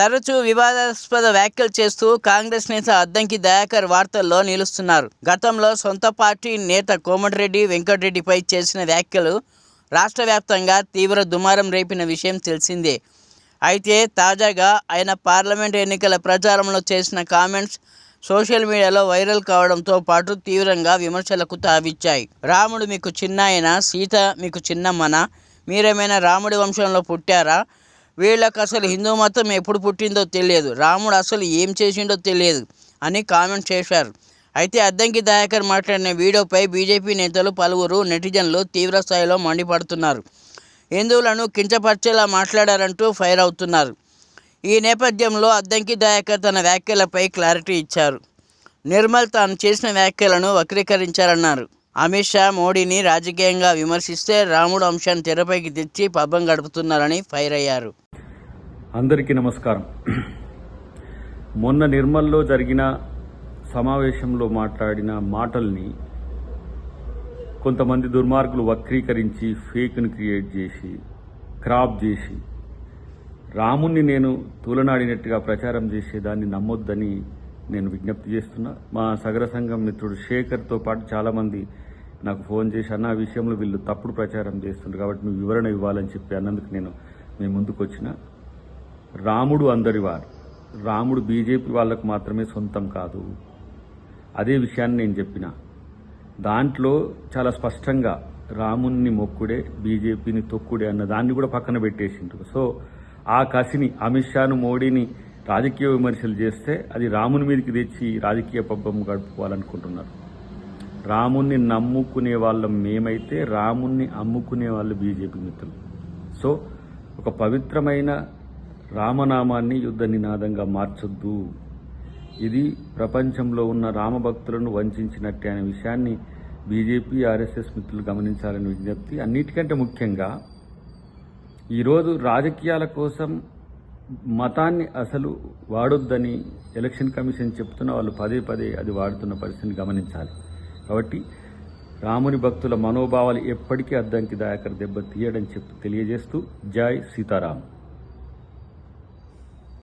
తరచూ వివాదాస్పద వ్యాఖ్యలు చేస్తూ కాంగ్రెస్ నేత అద్దంకి దయాకర్ వార్తల్లో నిలుస్తున్నారు. గతంలో సొంత పార్టీ నేత కోమటిరెడ్డి వెంకటరెడ్డిపై చేసిన వ్యాఖ్యలు రాష్ట్ర వ్యాప్తంగా తీవ్ర దుమారం రేపిన విషయం తెలిసిందే. అయితే తాజాగా ఆయన పార్లమెంట్ ఎన్నికల ప్రచారంలో చేసిన కామెంట్స్ సోషల్ మీడియాలో వైరల్ కావడంతో పాటు తీవ్రంగా విమర్శలకు తావిచ్చాయి. రాముడు మీకు చిన్నాయన? సీత మీకు చిన్నమ్మన? మీరేమైనా రాముడి వంశంలో పుట్టారా? వీళ్ళకి అసలు హిందూ మతం ఎప్పుడు పుట్టిందో తెలియదు. రాముడు అసలు ఏం చేసిండో తెలియదు అని కామెంట్ చేశారు. అయితే అద్దంకి దయాకర్ మాట్లాడిన వీడియోపై బీజేపీ నేతలు పలువురు నెటిజన్లు తీవ్ర స్థాయిలో మండిపడుతున్నారు. హిందువులను కించపరిచేలా మాట్లాడారంటూ ఫైర్ అవుతున్నారు. ఈ నేపథ్యంలో అద్దంకి దయాకర్ తన వ్యాఖ్యలపై క్లారిటీ ఇచ్చారు. నిర్మల్ తాను చేసిన వ్యాఖ్యలను వక్రీకరించారన్నారు. అమిత్ షా మోడీని రాజకీయంగా విమర్శిస్తే రాముడు అంశాన్ని తెరపైకి తెచ్చి పబ్బం గడుపుతున్నారని ఫైర్ అయ్యారు. అందరికీ నమస్కారం. మొన్న నిర్మల్లో జరిగిన సమావేశంలో మాట్లాడిన మాటల్ని కొంతమంది దుర్మార్గులు వక్రీకరించి ఫేక్ను క్రియేట్ చేసి క్రాప్ చేసి రాముణ్ణి నేను తూలనాడినట్టుగా ప్రచారం చేసేదాన్ని నమ్మొద్దని నేను విజ్ఞప్తి చేస్తున్నా. మా సగర సంఘం మిత్రుడు శేఖర్తో పాటు చాలామంది నాకు ఫోన్ చేసి అన్న ఆ విషయంలో వీళ్ళు తప్పుడు ప్రచారం చేస్తుండ్రు కాబట్టి నువ్వు వివరణ ఇవ్వాలని చెప్పి అన్నందుకు నేను మీ ముందుకు వచ్చిన రాముడు అందరివారు రాముడు బీజేపీ వాళ్ళకు మాత్రమే సొంతం కాదు. అదే విషయాన్ని నేను చెప్పిన. దాంట్లో చాలా స్పష్టంగా రాముణ్ణి మొక్కుడే బీజేపీని తొక్కుడే అన్న దాన్ని కూడా పక్కన పెట్టేసిండ్రు. సో ఆ కసిని అమిత్ షాను మోడీని రాజకీయ విమర్శలు చేస్తే అది రాముని మీదకి తెచ్చి రాజకీయ పబ్బం గడుపుకోవాలనుకుంటున్నారు. రాముణ్ణి నమ్ముకునే వాళ్ళం మేమైతే రాముణ్ణి అమ్ముకునే వాళ్ళు బీజేపీ మిత్రులు. సో ఒక పవిత్రమైన రామనామాన్ని యుద్ధ నినాదంగా మార్చొద్దు. ఇది ప్రపంచంలో ఉన్న రామభక్తులను వంచినట్టే అనే విషయాన్ని బీజేపీ ఆర్ఎస్ఎస్ మిత్రులు గమనించాలని విజ్ఞప్తి. అన్నిటికంటే ముఖ్యంగా ఈరోజు రాజకీయాల కోసం మతాన్ని అసలు వాడొద్దని ఎలక్షన్ కమిషన్ చెప్తున్న వాళ్ళు పదే పదే అది వాడుతున్న పరిస్థితిని గమనించాలి. కాబట్టి రాముని భక్తుల మనోభావాలు ఎప్పటికీ అద్దంకి దాయకర దెబ్బ తీయడం చెప్పి తెలియజేస్తూ జై సీతారాం.